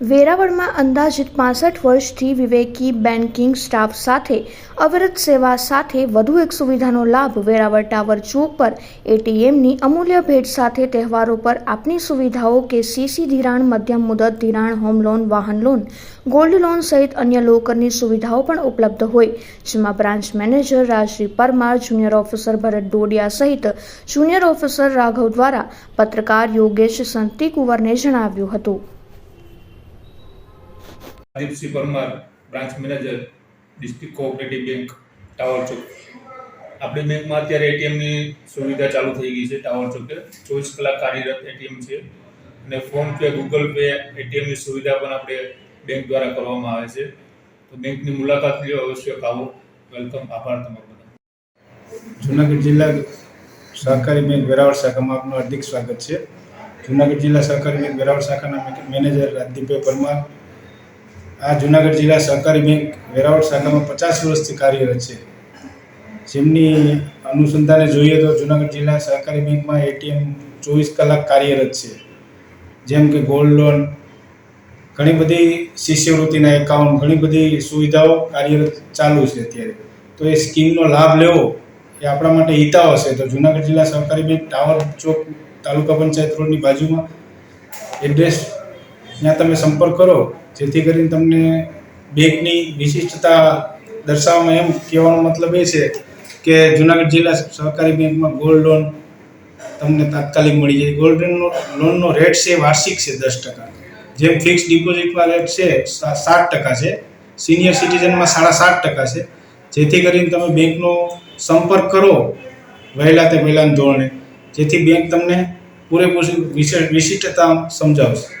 વેરાવળમાં અંદાજિત પાસઠ વર્ષથી વિવેકી બેન્કિંગ સ્ટાફ સાથે, અવિરત સેવા સાથે વધુ એક સુવિધાનો લાભ વેરાવળ ટાવર ચોક પર એટીએમની અમૂલ્ય ભેટ સાથે તહેવારો પર આપની સુવિધાઓ કે સીસી ધિરાણ, મધ્યમ મુદત ધિરાણ, હોમ લોન, વાહન લોન, ગોલ્ડ લોન સહિત અન્ય લોકરની સુવિધાઓ પણ ઉપલબ્ધ હોય. જેમાં branch manager Rajshree Parmar, junior officer Bharat Dodiya સહિત જુનિયર ઓફિસર રાઘવ દ્વારા પત્રકાર યોગેશ સંતિકુંવરને જણાવ્યું હતું. Deepsinh Parmar, branch manager, district cooperative bank, tower chowk. આપણી બેંકમાં અત્યારે એટીએમની સુવિધા ચાલુ થઈ ગઈ છે, ટાવર ચોકે. ચોવીસ કલાક કાર્યરત એટીએમ છે. અને ફોન પે, ગૂગલ પે, એટીએમની સુવિધા પણ આપણે બેંક દ્વારા કરવામાં આવે છે. તો બેંકની મુલાકાત લ્યો, અવશ્ય આવો વેલકમ, આભાર તમારો બધા. જુનાગઢ જિલ્લા સહકારી બેંક વેરાવળ શાખામાં આપનું હાર્દિક સ્વાગત છે. જુનાગઢ જિલ્લા સહકારી બેંક વેરાવળ શાખાના મેનેજર રાજદીપભાઈ પરમાર આ જુનાગઢ જિલ્લા સહકારી બેંક વેરાવળ શાખામાં પચાસ વર્ષથી કાર્યરત છે. જેમની અનુસંધાને જોઈએ તો જુનાગઢ જિલ્લા સહકારી બેંકમાં એટીએમ ચોવીસ કલાક કાર્યરત છે. જેમ કે ગોલ્ડ લોન, ઘણી બધી શિષ્યવૃત્તિના એકાઉન્ટ, ઘણી બધી સુવિધાઓ કાર્યરત ચાલુ છે અત્યારે. તો એ સ્કીમનો લાભ લેવો એ આપણા માટે હિતાવ હશે તો જુનાગઢ જિલ્લા સહકારી બેંક ટાવર ચોક તાલુકા પંચાયત રોડની બાજુમાં એડ્રેસ ત્યાં તમે સંપર્ક કરો જેથી કરીને તમને બેગની વિશિષ્ટતા દર્શાવવામાં એમ કહેવાનો મતલબ એ છે કે જુનાગઢ જિલ્લા સહકારી બેંકમાં ગોલ્ડ લોન તમને તાત્કાલિક મળી જાય. ગોલ્ડ લોનનો રેટ છે વાર્ષિક છે દસ ટકા. જેમ ફિક્સ ડિપોઝિટમાં રેટ છે સાત ટકા છે. સિનિયર સિટીઝનમાં સાડા સાત ટકા છે. જેથી કરીને તમે બેંકનો સંપર્ક કરો વહેલા તે વહેલાના ધોરણે. જેથી બેંક તમને પૂરેપૂરી વિશિષ્ટતા સમજાવશે.